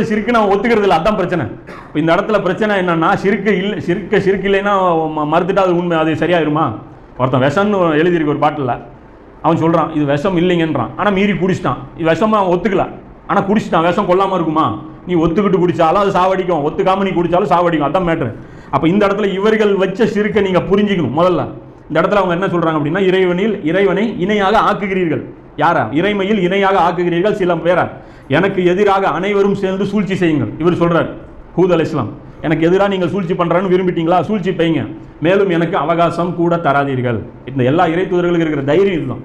செய்யறது சிறுக்கு நான் ஒத்துக்கிறது இல்லை அதான் பிரச்சனை. இந்த இடத்துல பிரச்சனை என்னன்னா சிறுக்கு இல்லை சிறுக்க சிறுக்கு இல்லைன்னா மறுத்துட்டா அது உண்மை அது சரியாயிருமா? ஒருத்தன் விஷம்னு எழுதியிருக்கு ஒரு பாட்டில். அவன் சொல்கிறான் இது விஷம் இல்லைங்கன்றான். ஆனால் மீறி குடிச்சிட்டான். இது விஷம் அவன் ஒத்துக்கல. ஆனால் குடிச்சிட்டான். விஷம் கொல்லாமல் இருக்குமா? நீ ஒத்துக்கிட்டு குடிச்சாலும் அது சாவடிக்கும். ஒத்துக்காம நீ குடிச்சாலும் சாவடிக்கும். அதான் மேட்ரு அப்போ இந்த இடத்துல இவர்கள் வச்ச சிறுக்கை நீங்கள் புரிஞ்சுக்கணும் முதல்ல. இந்த இடத்துல அவங்க என்ன சொல்கிறாங்க அப்படின்னா இறைவனில் இறைவனை இணையாக ஆக்குகிறீர்கள். யாரா? இறைமையில் இணையாக ஆக்குகிறீர்கள் சில பேரா. எனக்கு எதிராக அனைவரும் சேர்ந்து சூழ்ச்சி செய்யுங்கள். இவர் சொல்கிறார் ஹூத் அலி இஸ்லாம் எனக்கு எதிராக நீங்கள் சூழ்ச்சி பண்ணுறான்னு விரும்பிட்டீங்களா? சூழ்ச்சி பைங்க மேலும் எனக்கு அவகாசம் கூட தராதீர்கள். இந்த எல்லா இறை தூதர்களுக்கு இருக்கிற தைரியம் இதுதான்.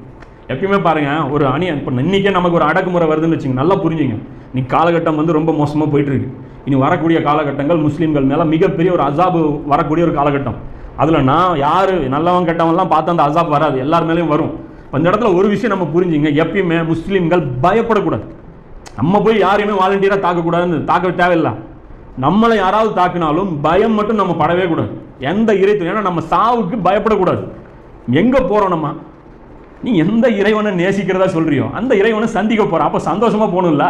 எப்பயுமே பாருங்கள் ஒரு அணி இப்போ இன்னைக்கே நமக்கு ஒரு அடக்குமுறை வருதுன்னு வச்சுங்க நல்லா புரிஞ்சுங்க. நீ காலகட்டம் வந்து ரொம்ப மோசமாக போயிட்டுருக்கு. இனி வரக்கூடிய காலகட்டங்கள் முஸ்லீம்கள் மேலே மிகப்பெரிய ஒரு அசாபு வரக்கூடிய ஒரு காலகட்டம். அதில் நான் யார் நல்லவன் கெட்டவன்லாம் பார்த்து அந்த அசாப் வராது. எல்லார் மேலேயும் வரும். இப்ப இந்த இடத்துல ஒரு விஷயம் நம்ம புரிஞ்சுங்க எப்பயுமே முஸ்லீம்கள் பயப்படக்கூடாது. நம்ம போய் யாரையுமே வாலண்டியராக தாக்கக்கூடாதுன்னு தாக்க தேவையில்லை. நம்மளை யாராவது தாக்கினாலும் பயம் மட்டும் நம்ம படவே கூடாது. எந்த இறைத்து ஏன்னா நம்ம சாவுக்கு பயப்படக்கூடாது. எங்கே போகிறோம் நம்ம? நீ எந்த இறைவனை நேசிக்கிறதா சொல்கிறியோ அந்த இறைவனை சந்திக்க போகிற அப்போ சந்தோஷமா போகணும்ல.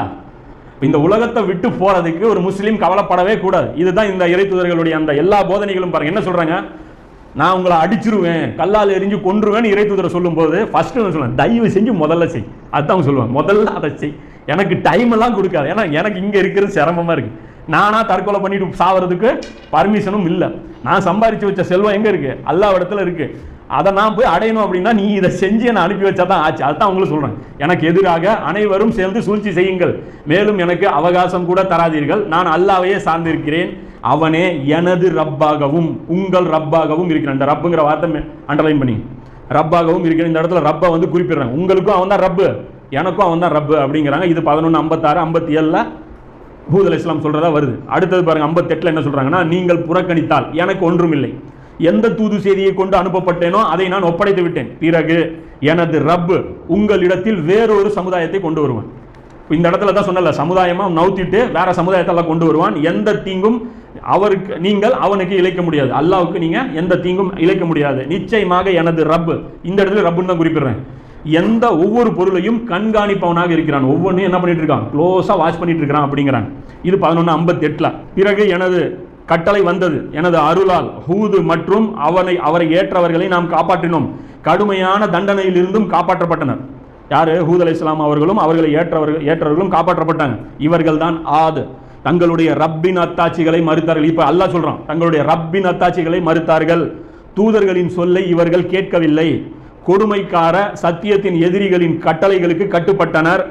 இந்த உலகத்தை விட்டு போகிறதுக்கு ஒரு முஸ்லீம் கவலைப்படவே கூடாது. இதுதான் இந்த இறைத்துதர்களுடைய அந்த எல்லா போதனைகளும் பாருங்க. என்ன சொல்கிறாங்க நான் உங்களை அடிச்சிருவேன் கல்லால் எரிஞ்சு கொன்றுவேன்னு இறைத்துதரை சொல்லும்போது ஃபஸ்ட்டு சொல்லுவேன் தயவு செஞ்சு முதல்ல செய். அதுதான் அவங்க சொல்லுவாங்க முதல்ல அதை செய். எனக்கு டைம் எல்லாம் கொடுக்காது. ஏன்னா எனக்கு இங்கே இருக்கிறது சிரமமாக இருக்குது நானாக தற்கொலை பண்ணிட்டு சாவறதுக்கு பர்மிஷனும் இல்லை. நான் சம்பாரித்து வச்ச செல்வம் எங்கே இருக்குது எல்லா இடத்துல இருக்குது அதை நான் போய் அடையணும் அப்படின்னா நீ இதை செஞ்சு என்னை அனுப்பி வச்சா தான் ஆச்சு. அதுதான் உங்களுக்கு சொல்கிறேன் எனக்கு எதிராக அனைவரும் சேர்ந்து சூழ்ச்சி செய்யுங்கள். மேலும் எனக்கு அவகாசம் கூட தராதீர்கள். நான் அல்லாவையே சார்ந்திருக்கிறேன். அவனே எனது ரப்பாகவும் உங்கள் ரப்பாகவும் இருக்கிறேன். இந்த ரப்புங்கிற வார்த்தை அண்டர்லைன் பண்ணி ரப்பாகவும் இருக்கிறேன். இந்த இடத்துல ரப்பை வந்து குறிப்பிடுறாங்க. உங்களுக்கும் அவன் தான் ரப்பு. எனக்கும் அவன் தான் ரப்பு அப்படிங்கிறாங்க. இது பதினொன்று ஐம்பத்தாறு ஐம்பத்தி ஏழில் பூதல் இஸ்லாம் சொல்கிறதா வருது. அடுத்தது பாருங்கள் ஐம்பத்தெட்டில் என்ன சொல்கிறாங்கன்னா நீங்கள் புறக்கணித்தால் எனக்கு ஒன்றுமில்லை. எந்த தூது செய்தியை கொண்டு அனுப்பப்பட்டேனோ அதை நான் ஒப்படைத்து விட்டேன். பிறகு எனது ரப்பு உங்களிடத்தில் வேறொரு சமுதாயத்தை கொண்டு வருவான். இந்த இடத்துல தான் சொன்னல சமுதாயமாக நவுத்திட்டு வேற சமுதாயத்தெல்லாம் கொண்டு வருவான். எந்த தீங்கும் அவருக்கு நீங்கள் அவனுக்கு இழைக்க முடியாது. அல்லாவுக்கு நீங்கள் எந்த தீங்கும் இழைக்க முடியாது. நிச்சயமாக எனது ரப்பு இந்த இடத்துல ரப்புன்னு தான் குறிப்பிடுறேன். எந்த ஒவ்வொரு பொருளையும் கண்காணிப்பவனாக இருக்கிறான். ஒவ்வொன்றையும் என்ன பண்ணிட்டு இருக்கான்? க்ளோஸாக வாட்ச் பண்ணிட்டு இருக்கிறான் அப்படிங்கிறாங்க. இது பதினொன்று ஐம்பத்தி பிறகு எனது கட்டளை வந்தது. எனது அருளால் ஹூது மற்றும் அவனை அவரை ஏற்றவர்களை நாம் காப்பாற்றினோம். கடுமையான தண்டனையிலிருந்தும் காப்பாற்றப்பட்டனர். யாரு? ஹூத் அலி இஸ்லாம் அவர்களும் அவர்களை ஏற்றவர்கள் ஏற்றவர்களும் காப்பாற்றப்பட்டாங்க. இவர்கள் தான் ஆது. தங்களுடைய ரப்பின் அத்தாட்சிகளை மறுத்தார்கள். இப்போ அல்லாஹ் சொல்கிறான் தங்களுடைய ரப்பின் அத்தாட்சிகளை மறுத்தார்கள். தூதர்களின் சொல்லை இவர்கள் கேட்கவில்லை. கொடுமைக்கார சத்தியத்தின் எதிரிகளின் கட்டளைகளுக்கு கட்டுப்பட்டனர்.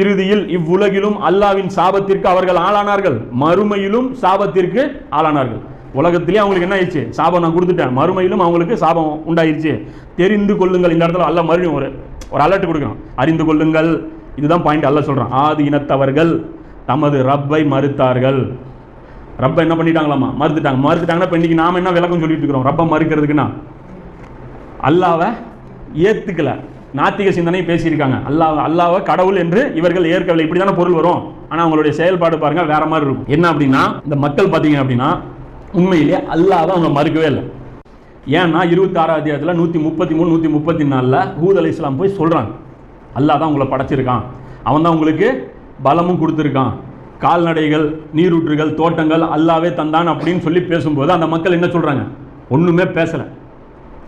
இறுதியில் இவ்வுலகிலும் அல்லாவின் சாபத்திற்கு அவர்கள் ஆளானார்கள். மறுமையிலும் சாபத்திற்கு ஆளானார்கள். உலகத்திலே அவங்களுக்கு என்ன ஆயிடுச்சு? சாபம் நான் கொடுத்துட்டேன். மறுமையிலும் அவங்களுக்கு சாபம் உண்டாயிருச்சு. தெரிந்து கொள்ளுங்கள் இந்த இடத்துல. அல்ல மறுபடியும் ஒரு ஒரு அலர்ட் கொடுக்கணும். அறிந்து கொள்ளுங்கள். இதுதான் பாயிண்ட் அல்ல சொல்கிறான் ஆதி இனத்தவர்கள் தமது ரப்பை மறுத்தார்கள். ரப்பை என்ன பண்ணிட்டாங்களாமா மறுத்துட்டாங்க. மறுத்துட்டாங்கன்னா இப்போ இன்னைக்கு நாம என்ன விளக்கம் சொல்லிட்டு இருக்கிறோம்? ரப்பை மறுக்கிறதுக்குன்னா. அல்லாவை ஏத்துக்கல. நாத்திக சிந்தனை பேசியிருக்காங்க. அல்லாஹ் அல்லாவை கடவுள் என்று இவர்கள் ஏற்கவில்லை. இப்படி தானே பொருள் வரும். ஆனால் அவங்களுடைய செயல்பாடு பாருங்க வேற மாதிரி இருக்கும். என்ன அப்படின்னா இந்த மக்கள் பார்த்தீங்க அப்படின்னா உண்மையிலேயே அல்லாவை அவங்க மறுக்கவே இல்லை. ஏன்னா இருபத்தாறாம் அத்தியாயத்தில் நூற்றி முப்பத்தி மூணு நூற்றி முப்பத்தி நாலில் ஹூத் அலி இஸ்லாம் போய் சொல்கிறாங்க அல்லாஹ் தான் உங்களை படைச்சிருக்கான். அவன் தான் உங்களுக்கு பலமும் கொடுத்துருக்கான். கால்நடைகள் நீரூற்றுகள் தோட்டங்கள் அல்லாவே தந்தான் அப்படின்னு சொல்லி பேசும்போது அந்த மக்கள் என்ன சொல்கிறாங்க ஒன்றுமே பேசலை.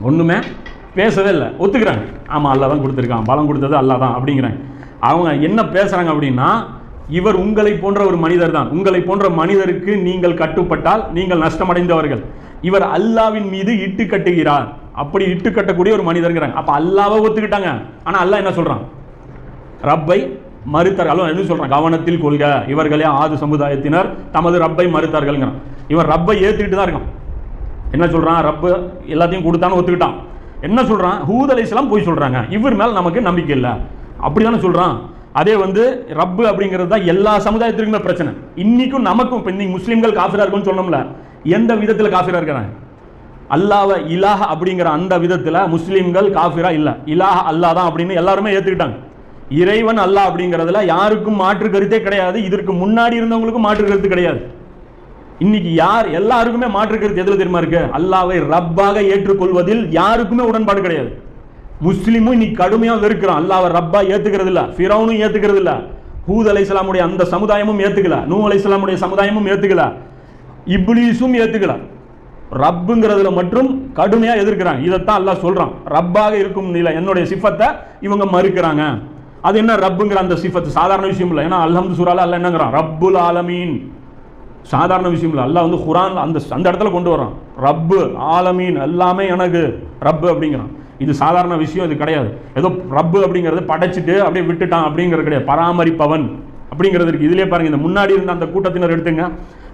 ஒன்றுமே பேசவே இல்லை. ஒத்துக்கிறாங்க ஆமாம் அல்லா தான் கொடுத்துருக்கான். பலம் கொடுத்தது அல்லா தான் அப்படிங்கிறாங்க அவங்க என்ன பேசுகிறாங்க அப்படின்னா இவர் உங்களை போன்ற ஒரு மனிதர் தான் உங்களை போன்ற மனிதருக்கு நீங்கள் கட்டுப்பட்டால் நீங்கள் நஷ்டமடைந்தவர்கள். இவர் அல்லாவின் மீது இட்டு கட்டுகிறார். அப்படி இட்டு கட்டக்கூடிய ஒரு மனிதர்ங்கிறாங்க. அப்போ அல்லாவை ஒத்துக்கிட்டாங்க. ஆனால் அல்லாஹ் என்ன சொல்கிறான் ரப்பை மறுத்தார்கள் என்ன சொல்கிறான் கவனத்தில் கொள்க. இவர்களே ஆது சமுதாயத்தினர். தமது ரப்பை மறுத்தார்கள்ங்கிறான். இவன் ரப்பை ஏற்றுக்கிட்டு தான் இருக்கான். என்ன சொல்கிறான் ரப்பு எல்லாத்தையும் கொடுத்தான்னு ஒத்துக்கிட்டான். என்ன சொல்கிறான் ஹூத் அலைஹிஸ்ஸலாம் போய் சொல்கிறாங்க இவர் மேலே நமக்கு நம்பிக்கை இல்லை. அப்படி தானே சொல்கிறான் அதே வந்து ரப்பு அப்படிங்கிறது தான் எல்லா சமுதாயத்திற்குமே பிரச்சனை. இன்னைக்கும் நமக்கும் இப்போ இன்னைக்கு முஸ்லீம்கள் காஃபிரா இருக்கும்னு சொன்னோம்ல எந்த விதத்தில் காஃபிரா இருக்கிறாங்க? அல்லாஹ இலாஹ அப்படிங்கிற அந்த விதத்தில் முஸ்லீம்கள் காஃபிரா இல்லை. இலாஹ அல்லாஹ் தான் அப்படின்னு எல்லாருமே ஏற்றுக்கிட்டாங்க இறைவன் அல்லாஹ் அப்படிங்கிறதுல யாருக்கும் மாற்று கருத்தே கிடையாது. இதற்கு முன்னாடி இருந்தவங்களுக்கும் மாற்று கருத்து கிடையாது. இன்னைக்கு யார் எல்லாருக்குமே மாற்று கருத்து எதுல தெரியுமா இருக்கு? அல்லாவை ரப்பாக ஏற்றுக்கொள்வதில் யாருக்குமே உடன்பாடு கிடையாது. முஸ்லீமும் இன்னைக்கு கடுமையாக வெறுக்கிறான். அல்லாவை ரப்பா ஏத்துக்கிறது இல்ல ஃபிரௌனும் ஏத்துக்கிறது இல்ல ஹூத் அலை இஸ்லாமுடைய அந்த சமுதாயமும் ஏத்துக்கல. நூ அலை இஸ்லாமுடைய சமுதாயமும் ஏத்துக்கல. இப்லீஸும் ஏத்துக்கல. ரப்புங்கிறதுல மட்டும் கடுமையாக எதிர்க்கிறாங்க இதைத்தான் அல்லாஹ் சொல்றான். ரப்பாக இருக்கும் நிலை என்னுடைய சிஃபத்தை இவங்க மறுக்கிறாங்க. அது என்ன ரப்புங்கிற அந்த சிஃபத்து? சாதாரண விஷயம் இல்லை. ஏன்னா அல்ஹம்து சூரால அல்ல என்னங்கிறான் ரப்புல் ஆலமீன். சாதாரண விஷயம் இல்லை அல்லாஹ் வந்து குரான் அந்த அந்த இடத்துல கொண்டு வரான் ரப்பு ஆலமீன் எல்லாமே எனக்கு. ரப்பு அப்படிங்கிறான். இது சாதாரண விஷயம் இது கிடையாது. ஏதோ ரப்பு அப்படிங்கிறது படைச்சிட்டு அப்படியே விட்டுட்டான் அப்படிங்கிறது கிடையாது. பராமரிப்பவன் அப்படிங்கிறது இருக்குது இதிலே பாருங்கள் இந்த முன்னாடி இருந்த அந்த கூட்டத்தினர் எடுத்துங்க.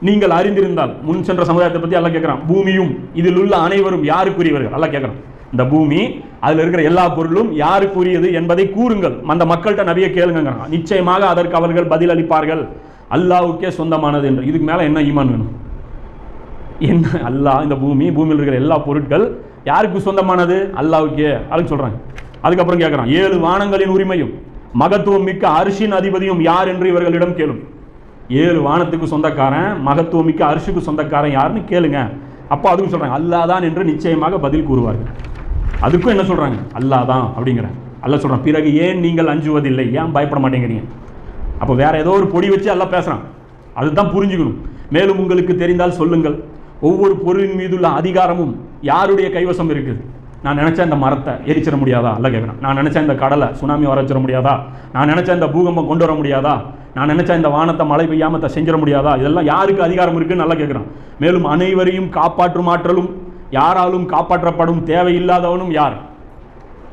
நீங்கள் அறிந்திருந்தால் முன் சென்ற சமுதாயத்தை பற்றி எல்லாம் கேட்குறான் பூமியும் இதில் உள்ள அனைவரும் யாருக்குரியவர்கள்? எல்லாம் கேட்குறான் இந்த பூமி அதில் இருக்கிற எல்லா பொருளும் யாருக்குரியது என்பதை கூறுங்கள். அந்த மக்கள்கிட்ட நிறைய கேளுங்கிறான் நிச்சயமாக அதற்கு அவர்கள் பதில் அளிப்பார்கள் அல்லாவுக்கே சொந்தமானது என்று. இதுக்கு மேலே என்ன ஈமான் வேணும்? என்ன? அல்லாஹ் இந்த பூமி பூமியில் இருக்கிற எல்லா பொருட்கள் யாருக்கு சொந்தமானது? அல்லாவுக்கே. அப்படின்னு சொல்கிறாங்க அதுக்கப்புறம் கேட்குறான் ஏழு வானங்களின் உரிமையும் மகத்துவம் மிக்க அரிசின் அதிபதியும் யார் என்று இவர்களிடம் கேளும். ஏழு வானத்துக்கு சொந்தக்காரன் மகத்துவம் மிக்க அரிசிக்கு சொந்தக்காரன் யாருன்னு கேளுங்க. அப்போ அதுக்கும் சொல்கிறாங்க அல்லாஹ் தான் என்று நிச்சயமாக பதில் கூறுவார்கள். அதுக்கும் என்ன சொல்கிறாங்க அல்லாஹ் தான் அப்படிங்கிறாங்க அல்லாஹ் சொல்கிறான் பிறகு ஏன் நீங்கள் அஞ்சுவதில்லை? ஏன் பயப்பட மாட்டேங்கிறீங்க? அப்போ வேறு ஏதோ ஒரு பொடி வச்சு எல்லாம் பேசுகிறான் அதுதான் புரிஞ்சுக்கணும். மேலும் உங்களுக்கு தெரிந்தால் சொல்லுங்கள். ஒவ்வொரு பொருளின் மீதுள்ள அதிகாரமும் யாருடைய கைவசம் இருக்குது? நான் நினச்சேன் இந்த மரத்தை எரிச்சிட முடியாதா? அல்ல கேட்குறேன் நான் நினச்சேன் இந்த கடலை சுனாமி வர வச்சிட முடியாதா? நான் நினச்சேன் இந்த பூகம்பம் கொண்டு வர முடியாதா? நான் நினச்சேன் இந்த வானத்தை மழை பெய்யாமல் செஞ்சிட முடியாதா? இதெல்லாம் யாருக்கு அதிகாரம் இருக்குன்னு நல்லா கேட்குறான் மேலும் அனைவரையும் காப்பாற்றும் ஆற்றலும் யாராலும் காப்பாற்றப்படும் தேவையில்லாதவனும் யார்?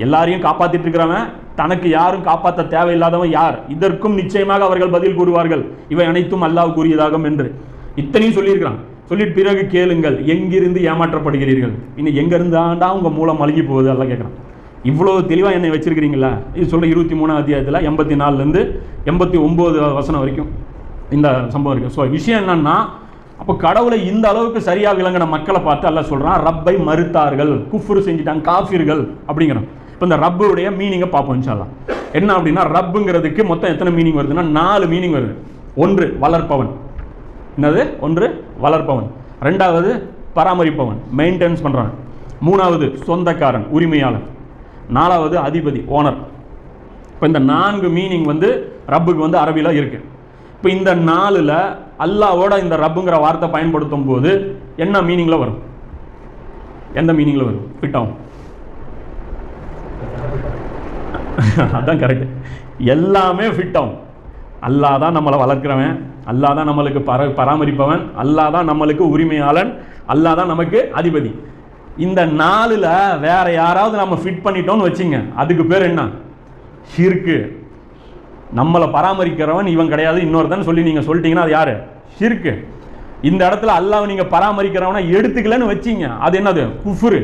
எல்லாரையும் காப்பாற்றிட்டு இருக்கிறவன் தனக்கு யாரும் காப்பாற்ற தேவையில்லாதவன் யார்? இதற்கும் நிச்சயமாக அவர்கள் பதில் கூறுவார்கள். இவை அனைத்தும் அல்லாஹ் கூறியதாகும் என்று. இத்தனையும் சொல்லியிருக்கிறான். சொல்லிட்டு பிறகு கேளுங்கள். எங்கிருந்து ஏமாற்றப்படுகிறீர்கள்? இன்னும் எங்கிருந்து ஆண்டா உங்கள் மூலம் மழுகி போகுது? எல்லாம் கேட்குறான். இவ்வளோ தெளிவாக என்னை வச்சிருக்கிறீங்களா? இது சொல்ல இருபத்தி மூணாம் அத்தியாயத்தில் எண்பத்தி நாலுலேருந்து எண்பத்தி ஒம்பது வசனம் வரைக்கும் இந்த சம்பவம் இருக்குது ஸோ விஷயம் என்னன்னா அப்போ கடவுளை இந்த அளவுக்கு சரியாக விளங்கின மக்களை பார்த்து எல்லாம் சொல்கிறான் ரப்பை மறுத்தார்கள். குஃப்ரு செஞ்சிட்டாங்க காஃபிர்கள். அப்படிங்கிறான். இப்போ இந்த ரப்புடைய மீனிங்கை பார்ப்போம் சொல்லலாம் என்ன அப்படின்னா ரப்புங்கிறதுக்கு மொத்தம் எத்தனை மீனிங் வருதுன்னா நாலு மீனிங் வருது. ஒன்று வளர்ப்பவன். என்னது? ஒன்று வளர்ப்பவன். ரெண்டாவது பராமரிப்பவன். மெயின்டெனன்ஸ் பண்ணுறவன் மூணாவது சொந்தக்காரன் உரிமையாளர் நாலாவது அதிபதி ஓனர் இப்போ இந்த நான்கு மீனிங் வந்து ரப்புக்கு வந்து அரபியில் இருக்கு. இப்போ இந்த நாலில் அல்லாவோட இந்த ரப்புங்கிற வார்த்தை பயன்படுத்தும் போது என்ன மீனிங்கில் வரும்? எந்த மீனிங்கில் வரும்? ஃபிட் ஆகும். அதான் கரெக்ட் எல்லாமே ஃபிட் ஆகும். அல்லாஹ் தான் நம்மளை வளர்க்குறவன் அல்லாஹ் தான் நம்மளுக்கு பர பராமரிப்பவன் அல்லாஹ் தான் நம்மளுக்கு உரிமையாளன் அல்லா தான் நமக்கு அதிபதி. இந்த நாளில் வேற யாராவது நம்ம ஃபிட் பண்ணிட்டோம்னு வச்சுங்க அதுக்கு பேர் என்ன? ஷிர்கு நம்மளை பராமரிக்கிறவன் இவன் கிடையாது இன்னொருத்தன் சொல்லி நீங்கள் சொல்லிட்டீங்கன்னா அது யார்? ஷிர்கு இந்த இடத்துல அல்லாவை நீங்கள் பராமரிக்கிறவனை எடுத்துக்கலன்னு வச்சீங்க அது என்னது? குஃபுரு.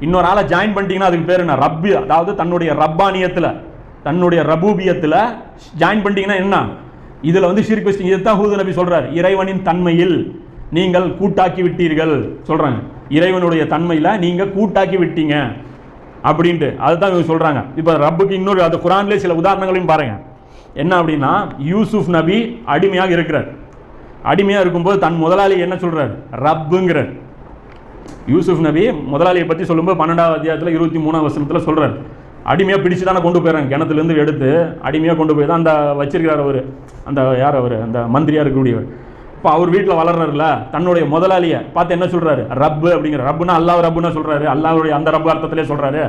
இன்னொரு ஆளை ஜாயின் பண்ணிட்டீங்கன்னா அதுக்கு பேர் என்ன? ரப்பு. அதாவது தன்னுடைய ரப்பானியத்தில் தன்னுடைய ரபூபியத்தில் ஜாயின் பண்ணிட்டீங்கன்னா என்ன? இதில் வந்து ஷிர்க் வச்சிங்க இதுதான் ஹூது நபி சொல்கிறார் இறைவனின் தன்மையில் நீங்கள் கூட்டாக்கி விட்டீர்கள். சொல்கிறாங்க இறைவனுடைய தன்மையில் நீங்கள் கூட்டாக்கி விட்டீங்க. அப்படின்ட்டு. அதுதான் இவங்க சொல்கிறாங்க இப்போ ரப்புக்கு இன்னொரு அது குரான்லேயே சில உதாரணங்களையும் பாருங்க. என்ன அப்படின்னா யூசுப் நபி அடிமையாக இருக்கிறார். அடிமையாக இருக்கும்போது தன் முதலாளி என்ன சொல்கிறார் ரப்புங்கிறார். யூசுப் நபி முதலாளியை பற்றி சொல்லும்போது பன்னெண்டாவது அத்தியாயத்தில் இருபத்தி மூணாம் வசனத்தில் சொல்கிறார் அடிமையாக பிடிச்சு தானே கொண்டு போயிடறாங்க கிணத்துலேருந்து எடுத்து அடிமையாக கொண்டு போய் தான் அந்த வச்சிருக்கிறார் அவர். அந்த யார் அவர்? அந்த மந்திரியாக இருக்கக்கூடியவர். இப்போ அவர் வீட்டில் வளர்றாருல தன்னுடைய முதலாளியை பார்த்து என்ன சொல்கிறாரு ரப்பு அப்படிங்கிற ரப்புனா அல்லாஹ் ரப்புனா சொல்கிறாரு அல்லாவுடைய அந்த ரப்பு அர்த்தத்திலே சொல்கிறாரு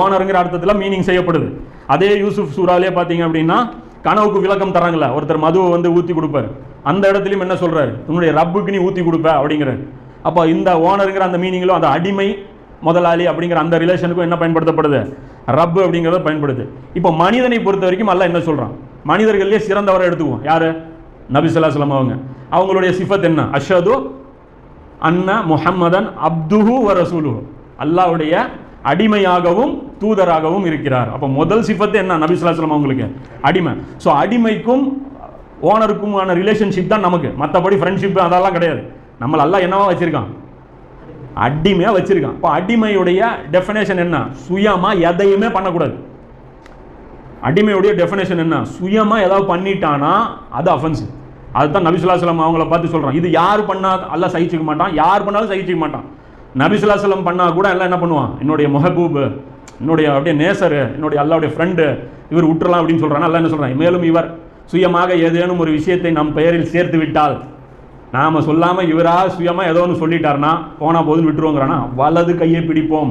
ஓனருங்கிற அர்த்தத்தில் மீனிங் செய்யப்படுது. அதே யூசுப் சூறாலே பார்த்தீங்க அப்படின்னா கனவுக்கு விளக்கம் தராங்கல்ல. ஒருத்தர் மதுவை வந்து ஊற்றி கொடுப்பாரு. அந்த இடத்துலையும் என்ன சொல்கிறாரு உன்னுடைய ரப்புக்கு நீ ஊற்றி கொடுப்ப அப்படிங்கிறாரு. அப்போ இந்த ஓனருங்கிற அந்த மீனிங்கிலும் அந்த அடிமை முதலாளி அப்படிங்கிற அந்த ரிலேஷனுக்கும் என்ன பயன்படுத்தப்படுது? ரப்பு அப்படிங்கிறத பயன்படுது. இப்போ மனிதனை பொறுத்த வரைக்கும் அல்ல என்ன சொல்கிறான் மனிதர்கள்லேயே சிறந்தவரை எடுத்துக்குவோம். யார்? நபிசுல்லாஸ்லாம் அவங்க. அவங்களுடைய சிஃபத் என்ன? அஷது அன்ன முஹம்மதன் அப்துஹு வ ரசூலுஹு. அல்லாவுடைய அடிமையாகவும் தூதராகவும் இருக்கிறார். அப்போ முதல் சிஃபத்து என்ன? நபிசுல்லாஸ்லாம் அவங்களுக்கு. அடிமை. ஸோ அடிமைக்கும் ஓனருக்குமான ரிலேஷன்ஷிப் தான் நமக்கு. மற்றபடி ஃப்ரெண்ட்ஷிப் அதெல்லாம் கிடையாது. நம்மள எல்லாம் என்னவா வச்சுருக்கான்? அடிமையாக வச்சுருக்கான். இப்போ அடிமையுடைய டெஃபினேஷன் என்ன? சுயமாக எதையுமே பண்ணக்கூடாது. அடிமையுடைய டெஃபினேஷன் என்ன? சுயமாக ஏதாவது பண்ணிட்டானா அது அஃபென்ஸ் அதுதான் நபிசுல்லாஸ்லம் அவங்கள பார்த்து சொல்கிறோம் இது யார் பண்ணால் எல்லாம் சகிச்சுக்க மாட்டான்? யார் பண்ணாலும் சகிச்சுக்க மாட்டான். நபிசுல்லாஸ்லம் பண்ணால் கூட எல்லாம் என்ன பண்ணுவான்? என்னுடைய முஹபூப் என்னுடைய அப்படியே நேசரு என்னுடைய அல்லாவுடைய ஃப்ரெண்டு இவர் விட்டுறலாம் அப்படின்னு சொல்கிறான் எல்லாம் என்ன சொல்கிறான் மேலும் இவர் சுயமாக ஏதேனும் ஒரு விஷயத்தை நம் பெயரில் சேர்த்து விட்டால் நாம் சொல்லாமல் இவராக சுயமாக ஏதோ ஒன்று சொல்லிட்டாருன்னா போனால் போதும் விட்டுருவோங்கிறானா? வலது கையை பிடிப்போம்.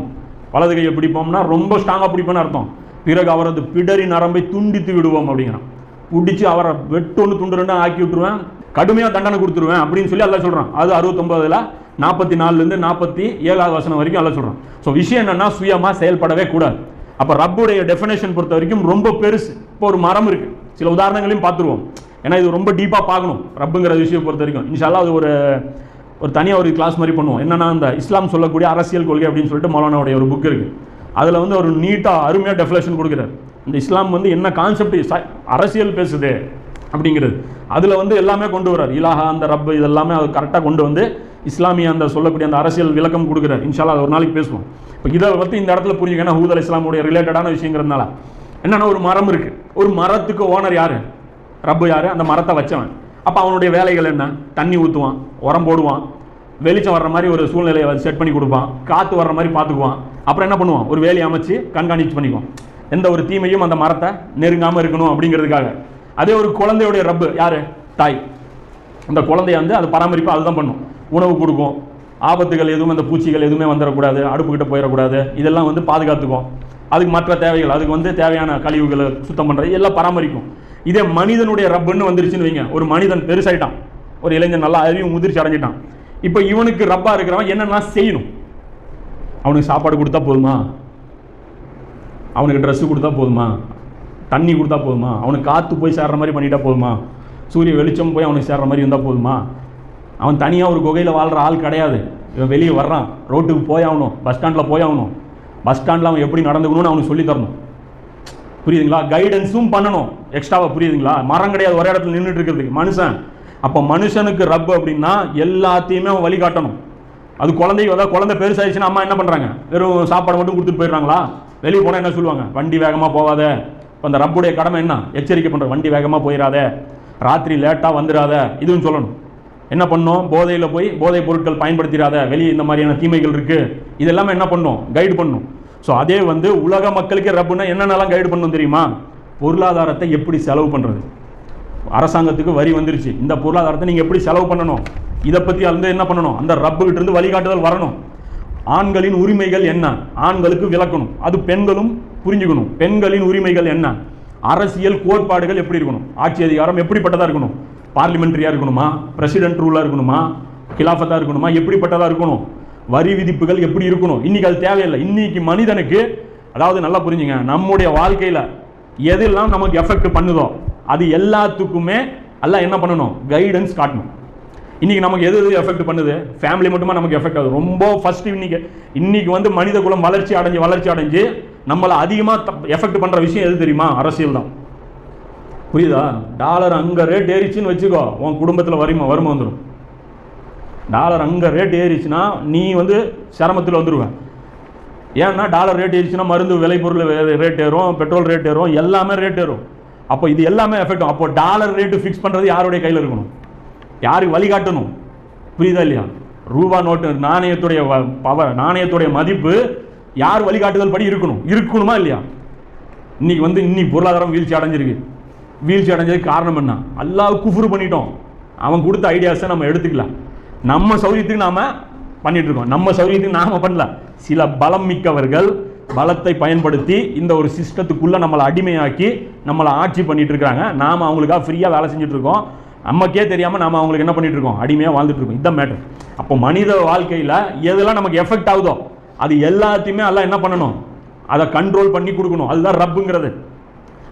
வலது கையை பிடிப்போம்னா ரொம்ப ஸ்ட்ராங்காக பிடிப்போம்னு அர்த்தம். பிறகு அவரது பிடரி நரம்பை துண்டித்து விடுவோம் அப்படிங்கிறான். பிடிச்சி அவரை வெட்டொன்று துண்டு ரெண்டா ஆக்கி விட்டுருவேன். கடுமையாக தண்டனை கொடுத்துருவேன் அப்படின்னு சொல்லி எல்லாம் சொல்கிறான் அது அறுபத்தொம்பதில் நாற்பத்தி நாலுலேருந்து நாற்பத்தி ஏழாவது வசனம் வரைக்கும் எல்லாம் சொல்கிறான் ஸோ விஷயம் என்னென்னா சுயமாக செயல்படவே கூடாது. அப்போ ரப்புடைய டெஃபினேஷன் பொறுத்த வரைக்கும் ரொம்ப பெருசு. இப்போ ஒரு மரம் இருக்குது சில உதாரணங்களையும் பார்த்துருவோம். ஏன்னா இது ரொம்ப டீப்பாக பார்க்கணும். ரப்புங்கிற விஷயம் பொறுத்த வரைக்கும். இன்ஷால்லாம் அது ஒரு ஒரு தனியாக ஒரு கிளாஸ் மாதிரி பண்ணுவோம். என்னென்னா அந்த இஸ்லாம் சொல்லக்கூடிய அரசியல் கொள்கை அப்படின்னு சொல்லிட்டு மௌலானாவுடைய ஒரு புக் இருக்குது அதில் வந்து ஒரு நீட்டாக அருமையாக டெஃபினேஷன் கொடுக்குறாரு. இந்த இஸ்லாம் வந்து என்ன கான்செப்ட் அரசியல் பேசுது அப்படிங்கிறது. அதில் வந்து எல்லாமே கொண்டு வர்றார். இலாஹா அந்த ரப்பு இதெல்லாமே அது கரெக்டாக கொண்டு வந்து இஸ்லாமிய அந்த சொல்லக்கூடிய அந்த அரசியல் விளக்கம் கொடுக்குறாரு. இன்ஷால்லா அது ஒரு நாளைக்கு பேசுவோம். இப்போ இதை பற்றி இந்த இடத்துல புரிஞ்சுக்கணும். ஏன்னா ஹூத் அலி இஸ்லாமுடைய ரிலேட்டடான விஷயங்கிறதுனால. என்னென்னா ஒரு மரம் இருக்குது ஒரு மரத்துக்கு ஓனர் யார்? ரப்பு யார்? அந்த மரத்தை வச்சவன். அப்போ அவனுடைய வேலைகள் என்ன? தண்ணி ஊற்றுவான் உரம் போடுவான் வெளிச்சம் வர்ற மாதிரி ஒரு சூழ்நிலையை செட் பண்ணி கொடுப்பான் காற்று வர்ற மாதிரி பார்த்துக்குவான். அப்புறம் என்ன பண்ணுவான்? ஒரு வேலையை அமைச்சு கண்காணிச்சு பண்ணிக்குவான். எந்த ஒரு தீமையும் அந்த மரத்தை நெருங்காமல் இருக்கணும் அப்படிங்கிறதுக்காக. அதே ஒரு குழந்தையுடைய ரப்பு யார்? தாய். அந்த குழந்தைய வந்து அது பராமரிப்பு அதுதான் பண்ணும். உணவு கொடுக்கும். ஆபத்துகள் எதுவும் அந்த பூச்சிகள் எதுவுமே வந்துடக்கூடாது அடுப்புக்கிட்ட போயிடக்கூடாது இதெல்லாம் வந்து பாதுகாத்துக்கும். அதுக்கு மற்ற தேவைகள் அதுக்கு வந்து தேவையான கழிவுகளை சுத்தம் பண்ணுறது எல்லாம் பராமரிக்கும். இதே மனிதனுடைய ரப்புன்னு வந்துருச்சுன்னு வைங்க. ஒரு மனிதன் பெருசாயிட்டான். ஒரு இளைஞன் நல்லா அறிவும் முதிர்ச்சி அடைஞ்சிட்டான். இப்போ இவனுக்கு ரப்பாக இருக்கிறவன் என்னென்ன செய்யணும். அவனுக்கு சாப்பாடு கொடுத்தா போதுமா? அவனுக்கு ட்ரெஸ்ஸு கொடுத்தா போதுமா? தண்ணி கொடுத்தா போதுமா? அவனுக்கு காற்று போய் சேர்ற மாதிரி பண்ணிட்டா போதுமா? சூரிய வெளிச்சம் போய் அவனுக்கு சேர்ற மாதிரி இருந்தால் போதுமா? அவன் தனியாக ஒரு குகையில் வாழ்கிற ஆள் கிடையாது. இவன் வெளியே வர்றான். ரோட்டுக்கு போய் ஆகணும். பஸ் ஸ்டாண்டில் போய் ஆகணும். பஸ் ஸ்டாண்டில் அவன் எப்படி நடந்துக்கணும்னு அவனுக்கு சொல்லி தரணும். புரியுதுங்களா? கைடன்ஸும் பண்ணணும். எக்ஸ்ட்ராவாக புரியுதுங்களா? மரம் கிடையாது ஒரே இடத்துல நின்றுட்டு இருக்கிறதுக்கு. மனுஷன். அப்போ மனுஷனுக்கு ரப் அப்படின்னா எல்லாத்தையுமே அவன் வழிகாட்டணும். அது குழந்தைக்கு அதாவது குழந்தை பெருசாயிடுச்சுன்னா அம்மா என்ன பண்ணுறாங்க வெறும் சாப்பாடு மட்டும் கொடுத்துட்டு போயிடுறாங்களா? வெளியே போனால் என்ன சொல்லுவாங்க? வண்டி வேகமாக போகாத. இப்போ அந்த ரப்புடைய கடமை என்ன? எச்சரிக்கை பண்ணுற வண்டி வேகமாக போயிடாத ராத்திரி லேட்டாக வந்துடாத இதுவும் சொல்லணும். என்ன பண்ணோம்? போதையில் போய் போதைப் பொருட்கள் பயன்படுத்திடாத வெளியே இந்த மாதிரியான தீமைகள் இருக்குது இதெல்லாமே என்ன பண்ணும்? கைடு பண்ணும். ஸோ அதே வந்து உலக மக்களுக்கே ரப்புன்னா என்னென்னலாம் கைடு பண்ணணும் தெரியுமா? பொருளாதாரத்தை எப்படி செலவு பண்ணுறது அரசாங்கத்துக்கு வரி வந்துருச்சு. இந்த பொருளாதாரத்தை நீங்கள் எப்படி செலவு பண்ணணும்? இதை பற்றி வந்து என்ன பண்ணணும்? அந்த ரப்புகிட்ட இருந்து வழிகாட்டுதல் வரணும். ஆண்களின் உரிமைகள் என்ன? ஆண்களுக்கு விளக்கணும். அது பெண்களும் புரிஞ்சுக்கணும். பெண்களின் உரிமைகள் என்ன? அரசியல் கோட்பாடுகள் எப்படி இருக்கணும்? ஆட்சி அதிகாரம் எப்படிப்பட்டதாக இருக்கணும்? பார்லிமெண்ட்ரியாக இருக்கணுமா? பிரசிடென்ட் ரூலாக இருக்கணுமா? கிலாஃபத்தாக இருக்கணுமா? எப்படிப்பட்டதாக இருக்கணும்? வரி விதிப்புகள் எப்படி இருக்கணும்? இன்னைக்கு அது தேவையில்லை. இன்னைக்கு மனிதனுக்கு அதாவது நல்லா புரிஞ்சுங்க நம்முடைய வாழ்க்கையில் எதெல்லாம் நமக்கு எஃபெக்ட் பண்ணுதோ அது எல்லாத்துக்குமே எல்லாம் என்ன பண்ணணும்? கைடன்ஸ் காட்டணும். இன்றைக்கி நமக்கு எது எது எஃபெக்ட் பண்ணுது? ஃபேமிலி மட்டுமா நமக்கு எஃபெக்ட் ஆகுது? ரொம்ப ஃபஸ்ட்டு இன்னைக்கு இன்றைக்கி வந்து மனித குலம் வளர்ச்சி அடைஞ்சு வளர்ச்சி அடைஞ்சு நம்மளை அதிகமாக எஃபெக்ட் பண்ணுற விஷயம் எது தெரியுமா? அரசியல் தான். புரியுதா? டாலர் அங்கே ரேட் ஏறிச்சுன்னு வச்சுக்கோ உன் குடும்பத்தில் வறுமை வறுமை வந்துடும் டாலர் அங்கே ரேட் ஏறிச்சுன்னா நீ வந்து சிரமத்தில் வந்துடுவேன் ஏன்னா டாலர் ரேட் ஏறிச்சுன்னா மருந்து விலை பொருள் ரேட் ஏறும் பெட்ரோல் ரேட் ஏறும் எல்லாமே ரேட் ஏறும். அப்போ இது எல்லாமே எஃபெக்ட் அப்போ டாலர் ரேட்டு ஃபிக்ஸ் பண்ணுறது யாருடைய கையில் இருக்கணும்? யாருக்கு வழிகாட்டணும் புரியுதா இல்லையா? ரூபா நோட்டு நாணயத்துடைய பவர் நாணயத்துடைய மதிப்பு யார் வழிகாட்டுதல் படி இருக்கணும்? இருக்கணுமா இல்லையா? இன்னைக்கு வந்து இன்னைக்கு பொருளாதாரம் வீழ்ச்சி அடைஞ்சிருக்கு. வீழ்ச்சி அடைஞ்சதுக்கு காரணம் என்ன? அல்லாஹ் குஃபுரு பண்ணிட்டோம். அவன் கொடுத்த ஐடியாஸை நம்ம எடுத்துக்கலாம். நம்ம சௌரியத்துக்கு நாம் பண்ணிட்டு இருக்கோம். நம்ம சௌரியத்துக்கு நாம் பண்ணல. சில பலம் மிக்கவர்கள் பலத்தை பயன்படுத்தி இந்த ஒரு சிஸ்டத்துக்குள்ளே நம்மளை அடிமையாக்கி நம்மளை ஆட்சி பண்ணிட்டு இருக்காங்க நாம அவங்களுக்காக ஃப்ரீயாக வேலை செஞ்சுட்ருக்கோம் நமக்கே தெரியாமல் நாம் அவங்களுக்கு என்ன பண்ணிட்டு இருக்கோம்? அடிமையாக வாழ்ந்துட்டு இருக்கோம். இந்த மேட்டர் அப்போ மனித வாழ்க்கையில் எதெல்லாம் நமக்கு எஃபெக்ட் ஆகுதோ அது எல்லாத்தையுமே எல்லாம் என்ன பண்ணணும்? அதை கண்ட்ரோல் பண்ணி கொடுக்கணும். அதுதான் ரப்புங்கிறது.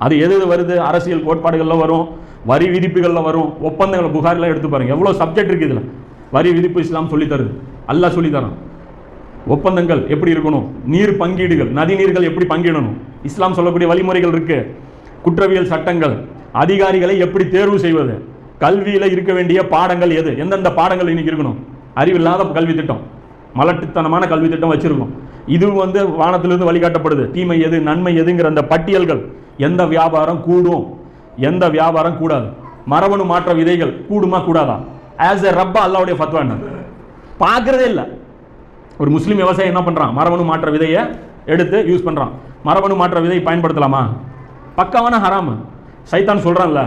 அது எது எது வருது? அரசியல் கோட்பாடுகளில் வரும் வரி விதிப்புகளில் வரும். ஒப்பந்தங்களை புகாரில் எடுத்து பாருங்க. எவ்வளோ சப்ஜெக்ட் இருக்குது இதில். வரி விதிப்பு இஸ்லாம் சொல்லித்தருது. அல்லாஹ் சொல்லி ஒப்பந்தங்கள் எப்படி இருக்கணும்? நீர் பங்கீடுகள் நதிநீர்கள் எப்படி பங்கிடணும்? இஸ்லாம் சொல்லக்கூடிய வழிமுறைகள் இருக்கு. குற்றவியல் சட்டங்கள் அதிகாரிகளை எப்படி தேர்வு செய்வது? கல்வியில் இருக்க வேண்டிய பாடங்கள் எது? எந்தெந்த பாடங்கள் இன்னைக்கு இருக்கணும்? அறிவில்லாத கல்வி திட்டம் மலட்டுத்தனமான கல்வி திட்டம் வச்சிருக்கோம் இது வந்து வானத்திலிருந்து வழிகாட்டப்படுது. தீமை எது நன்மை எதுங்கிற அந்த பட்டியல்கள். எந்த வியாபாரம் கூடும்? எந்த வியாபாரம் கூடாது? மரபணு மாற்ற விதைகள் கூடுமா கூடாதா? ஆஸ் எ ரப்பா அல்லாவுடைய ஃபத்வா பார்க்குறதே பார்க்கறதே இல்லை. ஒரு முஸ்லீம் விவசாயி என்ன பண்ணுறான் மரபணு மாற்ற விதையை எடுத்து யூஸ் பண்ணுறான் மரபணு மாற்ற விதை பயன்படுத்தலாமா? பக்காவான ஹராமு சைத்தான் சொல்கிறான்ல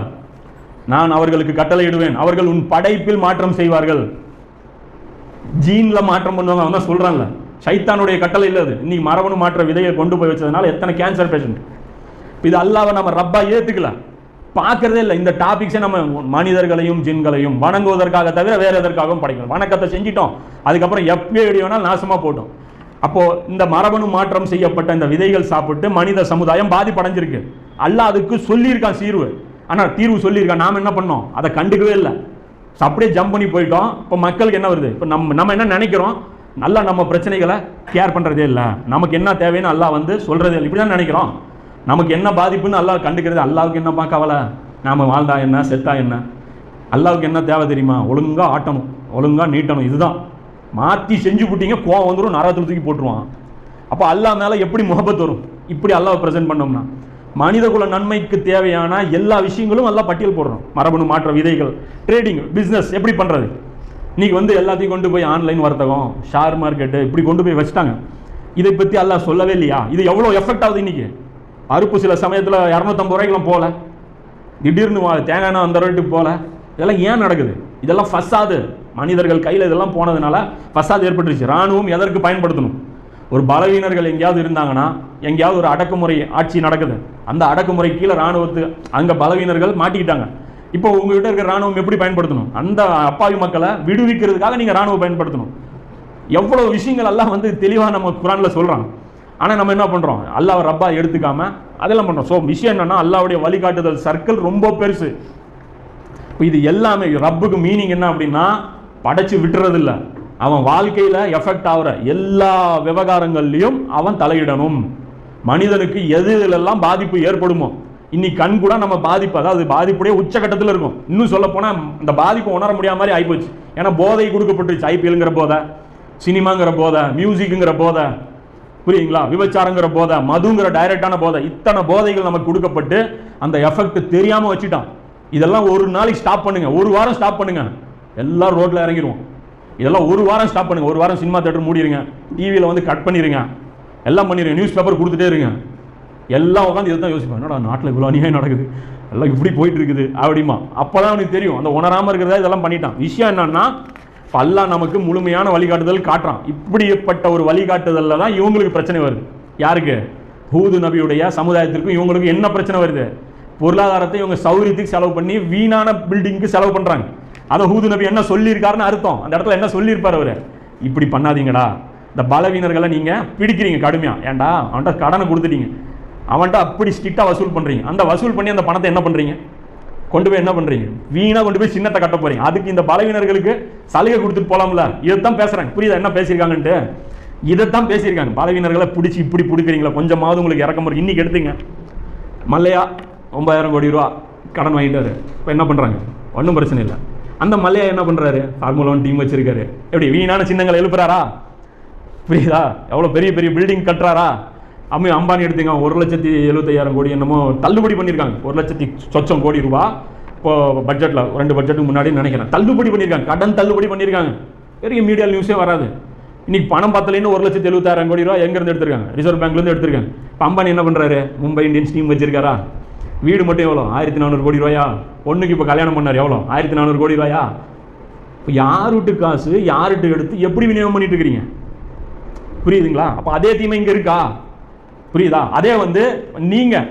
நான் அவர்களுக்கு கட்டளையிடுவேன். அவர்கள் உன் படைப்பில் மாற்றம் செய்வார்கள். ஜீனில் மாற்றம் பண்ணுவாங்க அவன் தான் சொல்கிறான்ல சைத்தானுடைய கட்டளை இல்லை அது. இன்னைக்கு மரபணு மாற்ற விதையை கொண்டு போய் வச்சதுனால எத்தனை கேன்சர் பேஷண்ட் இது அல்லாவை நம்ம ரப்பா ஏற்றுக்கலாம் பார்க்கறதே இல்லை. இந்த டாபிக்ஸை நம்ம மனிதர்களையும் ஜின்களையும் வணங்குவதற்காக தவிர வேறு எதற்காகவும் படைக்கணும் வணக்கத்தை செஞ்சிட்டோம். அதுக்கப்புறம் எப்போ வேணாலும் நாசமாக போட்டோம். அப்போது இந்த மரபணு மாற்றம் செய்யப்பட்ட இந்த விதைகள் சாப்பிட்டு மனித சமுதாயம் பாதிப்படைஞ்சிருக்கு. அல்லாஹ் அதுக்கு சொல்லியிருக்கான் தீர்வு. ஆனால் தீர்வு சொல்லியிருக்கான். நாம் என்ன பண்ணோம்? அதை கண்டுக்கவே இல்லை. அப்படியே ஜம்ப் பண்ணி போயிட்டோம். இப்போ மக்களுக்கு என்ன வருது? இப்போ நம்ம நம்ம என்ன நினைக்கிறோம்? நல்லா நம்ம பிரச்சனைகளை கேர் பண்ணுறதே இல்லை. நமக்கு என்ன தேவைன்னு அல்லாஹ் வந்து சொல்கிறதே இல்லை. இப்படி தான் நினைக்கிறோம். நமக்கு என்ன பாதிப்புன்னு அல்லாஹ் கண்டுக்கிறது அல்லாவுக்கு என்ன கவலை? நாம் வாழ்ந்தா என்ன செத்தா என்ன? அல்லாவுக்கு என்ன தேவை தெரியுமா? ஒழுங்காக ஆட்டணும் ஒழுங்கா நீட்டணும் இதுதான். மாற்றி செஞ்சு போட்டிங்க கோவம் வந்துடும் நரகத்தில் தூக்கி போட்டுருவான். அப்போ அல்லாஹ் மேலே எப்படி முகப்பத் வரும்? இப்படி அல்லாவை ப்ரெசென்ட் பண்ணோம்னா. மனிதகுல நன்மைக்கு தேவையான எல்லா விஷயங்களும் எல்லாம் பட்டியல் போடுறோம் மரபணு மாற்ற விதைகள் ட்ரேடிங் பிஸ்னஸ் எப்படி பண்ணுறது இன்றைக்கி வந்து எல்லாத்தையும் கொண்டு போய் ஆன்லைன் வர்த்தகம் ஷேர் மார்க்கெட்டு இப்படி கொண்டு போய் வச்சுட்டாங்க. இதை பற்றி அல்லாஹ் சொல்லவே இல்லையா? இது எவ்வளோ எஃபெக்ட் ஆகுது இன்றைக்கி அறுப்பு சில சமயத்தில் இரநூத்தம்பது ரூபாய்க்குலாம் போகல. திடீர்னு வா- தேங்காய் எண்ணெய் அந்த ரேட்டுக்கு போகல. இதெல்லாம் ஏன் நடக்குது? இதெல்லாம் ஃபசாது. மனிதர்கள் கையில் இதெல்லாம் போனதுனால ஃபசாது ஏற்பட்டுருச்சு. ராணுவம் எதற்கு பயன்படுத்தணும்? ஒரு பலவீனர்கள் எங்கேயாவது இருந்தாங்கன்னா எங்கேயாவது ஒரு அடக்குமுறை ஆட்சி நடக்குது. அந்த அடக்குமுறை கீழே இராணுவத்து அங்கே பலவீனர்கள் மாட்டிக்கிட்டாங்க. இப்போ உங்ககிட்ட இருக்கிற ராணுவம் எப்படி பயன்படுத்தணும்? அந்த அப்பாவி மக்களை விடுவிக்கிறதுக்காக நீங்கள் ராணுவம் பயன்படுத்தணும். எவ்வளோ விஷயங்கள் எல்லாம் வந்து தெளிவாக நம்ம குரான்ல சொல்கிறாங்க ஆனால் நம்ம என்ன பண்ணுறோம் அல்லாவை ரப்பா எடுத்துக்காம அதெல்லாம் பண்ணுறோம் ஸோ விஷயம் என்னென்னா அல்லாவுடைய வழிகாட்டுதல் சர்க்கிள் ரொம்ப பெருசு. இப்போ இது எல்லாமே ரப்புக்கு மீனிங் என்ன அப்படின்னா படைச்சு விட்டுறதில்ல. அவன் வாழ்க்கையில் எஃபெக்ட் ஆகிற எல்லா விவகாரங்கள்லையும் அவன் தலையிடணும். மனிதனுக்கு எது எதுலெல்லாம் பாதிப்பு ஏற்படுமோ? இன்னைக்கு கண் கூட நம்ம பாதிப்பு அதாவது பாதிப்புடைய உச்சகட்டத்தில் இருக்கும். இன்னும் சொல்ல போனால் இந்த பாதிப்பு உணர முடியாத மாதிரி ஆகிப்போச்சு ஏன்னா போதை கொடுக்கப்பட்டுருச்சு ஐபிஎல்ங்கிற போதை சினிமாங்கிற போதை மியூசிக்குங்கிற போதை. புரியுங்களா? விபச்சாரங்கிற போதை மதுங்கிற டைரக்டான போதை இத்தனை போதைகள் நமக்கு கொடுக்கப்பட்டு அந்த எஃபெக்ட் தெரியாமல் வச்சுட்டான். இதெல்லாம் ஒரு நாளைக்கு ஸ்டாப் பண்ணுங்க. ஒரு வாரம் ஸ்டாப் பண்ணுங்க. எல்லாம் ரோட்டில் இறங்கிடுவோம் இதெல்லாம் ஒரு வாரம் ஸ்டாப் பண்ணுங்க. ஒரு வாரம் சினிமா தேட்டர் மூடிடுங்க டிவியில் வந்து கட் பண்ணிடுங்க எல்லாம் பண்ணிடுங்க நியூஸ் பேப்பர் கொடுத்துட்டே இருங்க. எல்லாம் உட்காந்து இதை தான் யோசிப்பேன். என்னடா நாட்டில் இவ்வளோ அநியாயம் நடக்குது? எல்லாம் இப்படி போயிட்டு இருக்குது. அப்படிமா அப்பதான் அவனுக்கு தெரியும். அந்த உணராமல் இருக்கிறதா இதெல்லாம் பண்ணிட்டான். விஷயம் என்னன்னா இப்ப நமக்கு முழுமையான வழிகாட்டுதல் காட்டுறான். இப்படிப்பட்ட ஒரு வழிகாட்டுதலில் தான் இவங்களுக்கு பிரச்சனை வருது. யாருக்கு? ஹூது நபியுடைய சமுதாயத்திற்கும் இவங்களுக்கு என்ன பிரச்சனை வருது? பொருளாதாரத்தை இவங்க சௌரியத்துக்கு செலவு பண்ணி வீணான பில்டிங்க்கு செலவு பண்ணுறாங்க அதை ஹூது நபி என்ன சொல்லியிருக்காருன்னு அர்த்தம். அந்த இடத்துல என்ன சொல்லியிருப்பார் அவர்? இப்படி பண்ணாதீங்கடா. இந்த பலவீனர்களை நீங்கள் பிடிக்கிறீங்க கடுமையாக ஏன்டா? அவன்கிட்ட கடனை கொடுத்துட்டீங்க. அவன்கிட்ட அப்படி ஸ்ட்ரிக்டாக வசூல் பண்ணுறீங்க அந்த வசூல் பண்ணி அந்த பணத்தை என்ன பண்ணுறீங்க கொண்டு போய் என்ன பண்ணுறீங்க வீணாக கொண்டு போய் சின்னத்தை கட்ட போகிறீங்க அதுக்கு இந்த பலவீனர்களுக்கு சலுகை கொடுத்துட்டு போகலாம்ல இதைத்தான் பேசுகிறாங்க புரியுதா? என்ன பேசியிருக்காங்கன்ட்டு? இதைத்தான் பேசியிருக்காங்க. பலவீனர்களை பிடிச்சி இப்படி பிடிக்கிறீங்களா கொஞ்சமாவது உங்களுக்கு இறக்கம் முடியும் இன்னைக்கு எடுத்துங்க. மல்லையா ஒன்பதாயிரம் கோடி ரூபா கடன் வாங்கிட்டாரு. இப்போ என்ன பண்ணுறாங்க ஒன்றும் பிரச்சனை இல்லை. அந்த மல்லையா என்ன பண்ணுறாரு ஃபார்முலா ஒன் டீம் வச்சிருக்காரு. எப்படி வீணான சின்னங்களை எழுப்புறாரா? புரியுதா? எவ்வளோ பெரிய பெரிய பில்டிங் கட்டுறாரா? அம்மி அம்பானி எடுத்தீங்க ஒரு லட்சத்தி எழுபத்தையாயிரம் கோடி என்னமோ தள்ளுபடி பண்ணியிருக்காங்க. ஒரு லட்சத்தி சொச்சம் கோடி ரூபா. இப்போ பட்ஜெட்டில் ரெண்டு பட்ஜெட்டுக்கு முன்னாடி நினைக்கிறேன். தள்ளுபடி பண்ணியிருக்காங்க. கடன் தள்ளுபடி பண்ணியிருக்காங்க. பெரிய மீடியா நியூஸே வராது. இன்னைக்கு பணம் பத்தலைன்னு ஒரு லட்சத்தி எழுபத்தாயிரம் கோடி ரூபா எங்கேருந்து எடுத்திருக்காங்க? ரிசர்வ் பேங்க்லேருந்து எடுத்திருக்காங்க. இப்போ அம்பானி என்ன பண்ணுறாரு மும்பை இந்தியன்ஸ் டீம் வச்சிருக்காரா? வீடு மட்டும் எவ்வளோ ஆயிரத்தி நானூறு கோடி ரூபாயா? பொண்ணுக்கு இப்போ கல்யாணம் பண்ணார் எவ்வளோ ஆயிரத்தி நானூறு கோடி ரூபாயா? இப்போ யாருட்டு காசு யாருட்டு எடுத்து எப்படி விநியோகம் பண்ணிட்டு இருக்கிறீங்க? புரியுதுங்களா? அப்போ அதே தீமை இங்கே இருக்கா? புரியுதா? அதே வந்து நீங்கள்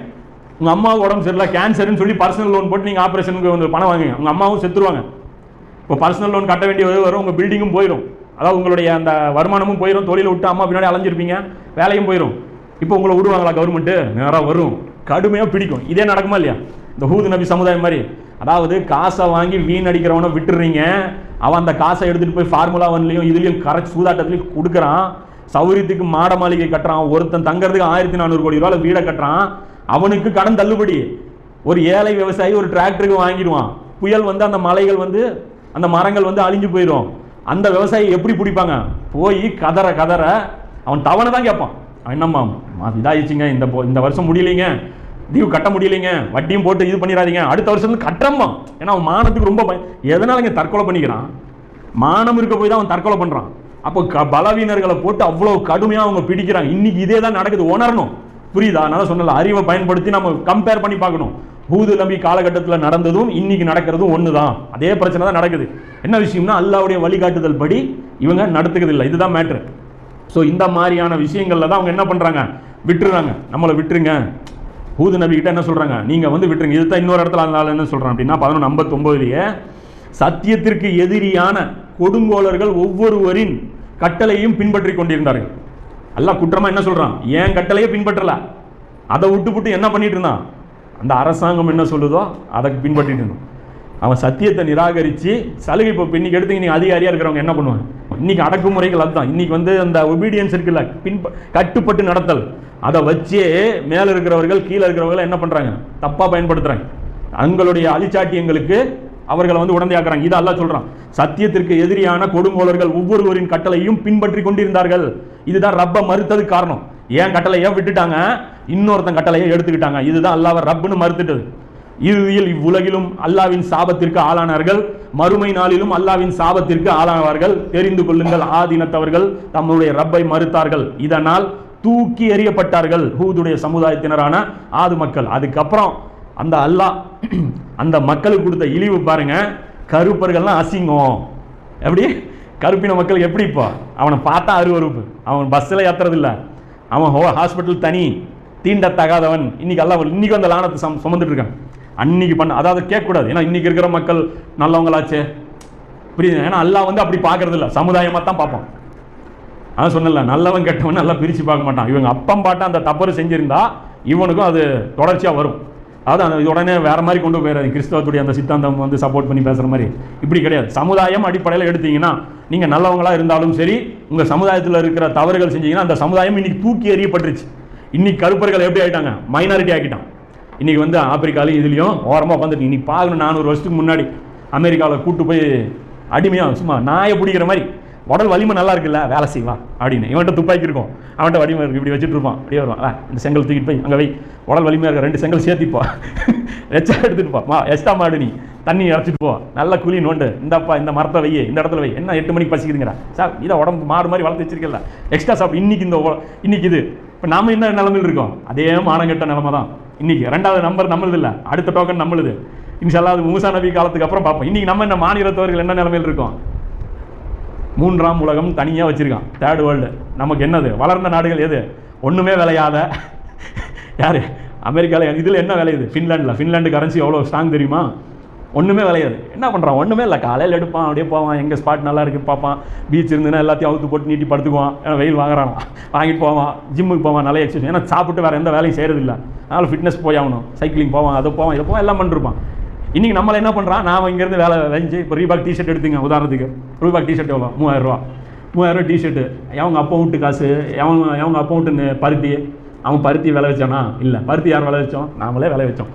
உங்கள் அம்மாவுக்கு உடம்பு சரியில்லை கேன்சர்னு சொல்லி பர்சனல் லோன் போட்டு நீங்கள் ஆப்ரேஷனுக்கு வந்து பணம் வாங்குங்க உங்கள் அம்மாவும் செத்துருவாங்க. இப்போ பர்சனல் லோன் கட்ட வேண்டிய வரும் உங்கள் பில்டிங்கும் போயிடும் அதாவது உங்களுடைய அந்த வருமானமும் போயிடும் தொழிலை விட்டு அம்மா பின்னாடி அலைஞ்சிருப்பீங்க வேலையும் போயிடும் இப்போ உங்களை விடுவாங்களா கவர்மெண்ட்டு நேராக வரும். கடுமையாக பிடிக்கும். இதே நடக்குமா இல்லையா? இந்த ஹூது நபி சமுதாயம் மாதிரி. அதாவது காசை வாங்கி வீண் அடிக்கிறவனை விட்டுறீங்க. அவன் அந்த காசை எடுத்துகிட்டு போய் ஃபார்முலா ஒன்லையும் இதுலையும் கரெக்ட் சூதாட்டத்துலையும் கொடுக்குறான். சௌரியத்துக்கு மாட மாளிகை கட்டுறான் ஒருத்தன் தங்கறதுக்கு ஆயிரத்தி நானூறு கோடி ரூபாய் வீடை கட்டுறான் அவனுக்கு கடன் தள்ளுபடி. ஒரு ஏழை விவசாயி ஒரு டிராக்டருக்கு வாங்கிடுவான். புயல் வந்து அந்த மலைகள் வந்து அந்த மரங்கள் வந்து அழிஞ்சு போயிடும். அந்த விவசாயி எப்படி பிடிப்பாங்க? போய் கதற கதற அவன் தவணை தான் கேட்பான். அவன் என்னம்மா மா- இதாயிடுச்சுங்க இந்த போ- இந்த வருஷம் முடியலைங்க தீவு கட்ட முடியலைங்க வட்டியும் போட்டு இது பண்ணிடாதீங்க அடுத்த வருஷம் வந்து கட்டுறம்மா ஏன்னா அவன் மானத்துக்கு ரொம்ப எதனால இங்கே தற்கொலை பண்ணிக்கிறான்? மானம் இருக்க போய் தான் அவன் தற்கொலை பண்ணுறான் அப்போ க பலவீனர்களை போட்டு அவ்வளோ கடுமையாக அவங்க பிடிக்கிறாங்க. இன்னைக்கு இதே தான் நடக்குது. உணரணும். புரியுதா? அதனால் சொன்னல அறிவை பயன்படுத்தி நம்ம கம்பேர் பண்ணி பார்க்கணும். பூது நம்பி காலகட்டத்தில் நடந்ததும் இன்னைக்கு நடக்கிறதும் ஒன்று தான் அதே பிரச்சனை தான் நடக்குது. என்ன விஷயம்னா அல்லாவுடைய வழிகாட்டுதல் படி இவங்க நடத்துக்கிறது இல்லை. இதுதான் மேட்ரு ஸோ இந்த மாதிரியான விஷயங்களில் தான் அவங்க என்ன பண்ணுறாங்க விட்டுறாங்க. நம்மளை விட்டுருங்க. பூது நபிக்கிட்ட என்ன சொல்கிறாங்க நீங்கள் வந்து விட்டுருங்க. இதுதான் இன்னொரு இடத்துல அதனால என்ன சொல்கிறேன் அப்படின்னா பதினொன்று ஐம்பத்தொம்போதுலேயே சத்தியத்திற்கு எதிரியான கொடுங்கோலர்கள் ஒவ்வொருவரின் கட்டளையும் பின்பற்றி கொண்டிருந்தார்கள். அல்லாஹ் குற்றமா என்ன சொல்றான்? ஏன் கட்டளையே பின்பற்றல? அதை விட்டுப்புட்டு என்ன பண்ணிட்டு இருந்தான்? அந்த அரசாங்கம் என்ன சொல்லுதோ அதை பின்பற்றிட்டு இருந்தான். அவன் சத்தியத்தை நிராகரித்து சலுகை இப்போ இன்றைக்கி எடுத்து நீங்கள் அதிகாரியாக இருக்கிறவங்க என்ன பண்ணுவாங்க? இன்னைக்கு அடக்குமுறைகள் அதுதான். இன்னைக்கு வந்து அந்த ஒபீடியன்ஸ் இருக்குல்ல பின்ப கட்டுப்பட்டு நடத்தல். அதை வச்சே மேலே இருக்கிறவர்கள் கீழே இருக்கிறவர்கள் என்ன பண்ணுறாங்க தப்பாக பயன்படுத்துகிறாங்க தங்களுடைய அழிச்சாட்டியங்களுக்கு அவர்களை வந்து உடந்தையாக்குறாங்க. இதை அல்லா சொல்றான். சத்தியத்திற்கு எதிரியான கொடுங்கோலர்கள் ஒவ்வொருவரின் கட்டளையும் பின்பற்றி கொண்டிருந்தார்கள். இதுதான் ரப்ப மறுத்தது காரணம். ஏன் கட்டளையை விட்டுட்டாங்க? இன்னொருத்தன் கட்டளையை எடுத்துக்கிட்டாங்க. இதுதான் அல்லாஹ் ரப்புன்னு மறுத்துட்டது. இறுதியில் இவ்வுலகிலும் அல்லாவின் சாபத்திற்கு ஆளானார்கள். மறுமை நாளிலும் அல்லாவின் சாபத்திற்கு ஆளானார்கள் தெரிந்து கொள்ளுங்கள் ஆதீனத்தவர்கள் தம்முடைய ரப்பை மறுத்தார்கள். இதனால் தூக்கி எறியப்பட்டார்கள் ஹூதுடைய சமுதாயத்தினரான ஆது மக்கள். அதுக்கப்புறம் அந்த அல்லாஹ் அந்த மக்களுக்கு கொடுத்த இழிவு பாருங்க கருப்பர்கள்லாம் அசிங்கம். எப்படி? கருப்பின மக்களுக்கு எப்படி இப்போ? அவனை பார்த்தா அருவருப்பு. அவன் பஸ்ஸில் ஏற்றுறதில்ல அவன் ஹோ ஹாஸ்பிட்டல் தனி தீண்டத்தகாதவன். இன்னைக்கு எல்லாம் இன்னைக்கு அந்த லானத்தை சம் சுமந்துட்டு இருக்கான். அன்னைக்கு பண்ண அதாவது கேட்கக்கூடாது. ஏன்னா இன்னைக்கு இருக்கிற மக்கள் நல்லவங்களாச்சே. புரியுது? ஏன்னா அல்லாஹ் வந்து அப்படி பார்க்கறது இல்லை சமுதாயமாக தான் பார்ப்பான். அதான் சொன்னல நல்லவன் கெட்டவன் நல்லா பிரித்து பார்க்க மாட்டான். இவங்க அப்பம் பாட்ட அந்த தப்பறு செஞ்சுருந்தா இவனுக்கும் அது தொடர்ச்சியாக வரும். அதான் இது உடனே வேறு மாதிரி கொண்டு போயிடாது கிறிஸ்தவத்துடைய அந்த சித்தாந்தம் வந்து சப்போர்ட் பண்ணி பேசுகிற மாதிரி. இப்படி கிடையாது. சமுதாயம் அடிப்படையில் எடுத்தீங்கன்னா நீங்கள் நல்லவங்களா இருந்தாலும் சரி உங்கள் சமுதாயத்தில் இருக்கிற தவறுகள் செஞ்சீங்கன்னா அந்த சமுதாயம் இன்றைக்கி தூக்கி எறியப்பட்டுருச்சு. இன்றைக்கி கருப்பர்கள் எப்படி ஆகிட்டாங்க மைனாரிட்டி ஆக்கிட்டான் இன்றைக்கி வந்து ஆப்பிரிக்காலையும் இதுலேயும் ஓரமாக உட்காந்துட்டு இன்றைக்கி பார்க்கணும் நானூறு வருஷத்துக்கு முன்னாடி அமெரிக்காவில் கூட்டு போய் அடிமையாக சும்மா நாயை பிடிக்கிற மாதிரி. உடல் வலிமை நல்லா இருக்குல்ல வேலை செய்வான் அப்படின்னு. இவன்கிட்ட துப்பாக்கி இருக்கும். அவன்கிட்ட வலிமை இருக்கு இப்படி வச்சுட்டு இருப்பான். அப்படியே வருவான். இந்த செங்கல் தூக்கிட்டு போய் அங்கே வை. உடல் வலிமையாக இருக்க ரெண்டு செங்கல் சேர்த்திப்போ. எச்சா எடுத்துட்டு போ. மா எக்ஸ்ட்ரா மாடு நீ. தண்ணி இறச்சிட்டு போ. நல்ல குழி நோண்டு. இந்தப்பா இந்த மரத்தை வை இந்த இடத்துல வை. என்ன எட்டு மணிக்கு பசிக்குதுங்கிறா சார் இதை உடம்பு மாடு மாதிரி வளர்த்து வச்சிருக்கல எக்ஸ்ட்ரா சாப்பிட்டு இன்னைக்கு இந்த இன்னைக்கு இது. இப்போ நாம என்ன நிலமையில் இருக்கோம்? அதே மானங்கெட்ட நிலமை தான். இன்னைக்கு ரெண்டாவது நம்பர் நம்மளது இல்லை. அடுத்த டோக்கன் நம்மளுது. இன்ஷால்லா அது மூசா நபி காலத்துக்கு அப்புறம் பார்ப்போம். இன்னைக்கு நம்ம இந்த மாநிலத்தவர்கள் என்ன நிலமையில் இருக்கோம்? மூன்றாம் உலகம் தனியாக வச்சுருக்கான். தேர்ட் வேர்ல்டு நமக்கு என்னது? வளர்ந்த நாடுகள் எது? ஒன்றுமே விளையாத. யார்? அமெரிக்காவில் இதில் என்ன விளையுது? ஃபின்லாண்டில் ஃபின்லாண்டு கரன்சி எவ்வளோ ஸ்ட்ராங் தெரியுமா? ஒன்றுமே விளையாது. என்ன பண்ணுறான் ஒன்றுமே இல்லை. காலையில் எடுப்பான். அப்படியே போவான். எங்கே ஸ்பாட் நல்லா இருக்குது பார்ப்பான். பீச் இருந்துன்னா எல்லாத்தையும் அவுத்து போட்டு நீட்டி படுத்துக்குவான். ஏன்னா வெயில் வாங்குறானா வாங்கிட்டு போவான். ஜிம்முக்கு போவான். நல்லா எக்ஸசைஸ் ஏன்னா சாப்பிட்டு வேறு எந்த வேலையும் செய்கிறதில்ல அதனால் ஃபிட்னஸ் போய் ஆகணும். சைக்கிளிங் போவான். அதை போவான். இதை போவான். எல்லாம் பண்ணிருப்பான். இன்றைக்கி நம்மள என்ன பண்ணுறான் நான் இங்கேருந்து வேலை வெஞ்சு இப்போ ரீபாக் டிஷர்ட் எடுத்துங்க உதாரணத்துக்கு. ரீபாக் டிஷர்ட் எவ்வளோ? மூவாயிரம் ரூபா. மூவாயிரம் ரூபா டிஷர்ட்டு எவங்க அப்பா விட்டு காசு? எவன் எவங்க அப்பா வீட்டு பருத்தி? அவன் பருத்தி விளை வச்சானா? இல்லை. பருத்தி யார் விளை வச்சோம்? நாமளே விளை வச்சோம்.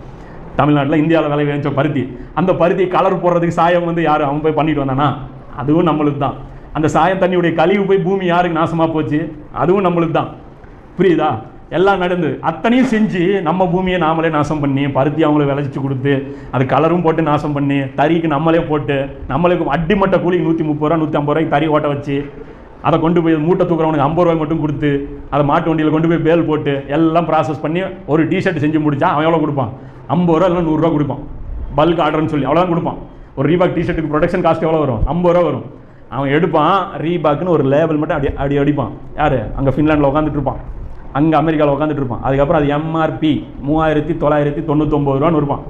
தமிழ்நாட்டில் இந்தியாவில் விளை வச்சோம் பருத்தி. அந்த பருத்தி கலர் போடுறதுக்கு சாயம் வந்து யார்? அவன் போய் பண்ணிட்டு வந்தானா? அதுவும் நம்மளுக்கு தான். அந்த சாயம் தண்ணியுடைய கழிவு போய் பூமி யாருக்கு நாசமாக போச்சு? அதுவும் நம்மளுக்கு தான். புரியுதா? எல்லாம் நடந்து அத்தனையும் செஞ்சு நம்ம பூமியை நாமளே நாசம் பண்ணி பருத்தி அவங்கள விளைச்சி கொடுத்து அது கலரும் போட்டு நாசம் பண்ணி தறிக்கு நம்மளே போட்டு நம்மளுக்கு அடிமட்ட கூலி நூற்றி முப்பது ரூபா நூற்றி ஐம்பது ரூபாய்க்கு தறி ஓட்ட வச்சு அதை கொண்டு போய் மூட்டை தூக்குறவனுக்கு ஐம்பது ரூபாய் மட்டும் கொடுத்து அதை மாட்டு வண்டியில் கொண்டு போய் பேல் போட்டு எல்லாம் ப்ராசஸ் பண்ணி ஒரு டிஷர்ட் செஞ்சு முடிச்சா அவன் எவ்வளோ கொடுப்பான்? ஐம்பது ரூபா இல்லை நூறுரூவா கொடுப்பான். பல்க் ஆர்டர்னு சொல்லி அவ்வளோதான் கொடுப்பான். ஒரு ரீபாக் டிஷர்ட்டுக்கு ப்ரொடக்ஷன் காஸ்ட் எவ்வளோ வரும்? ஐம்பது ரூபா வரும். அவன் எடுப்பான் ரீபாக்னு ஒரு லேபிள் மட்டும் அடி அடி அடிப்பான். யார்? அங்கே ஃபின்லாண்டில் உட்காந்துட்டு இருப்பான். அங்கே அமெரிக்காவில் உட்காந்துட்டு இருப்பான். அதுக்கப்புறம் அது எம்ஆர்பி மூவாயிரத்தி தொள்ளாயிரத்தி தொண்ணூத்தொம்பது ரூபான்னு இருப்பான்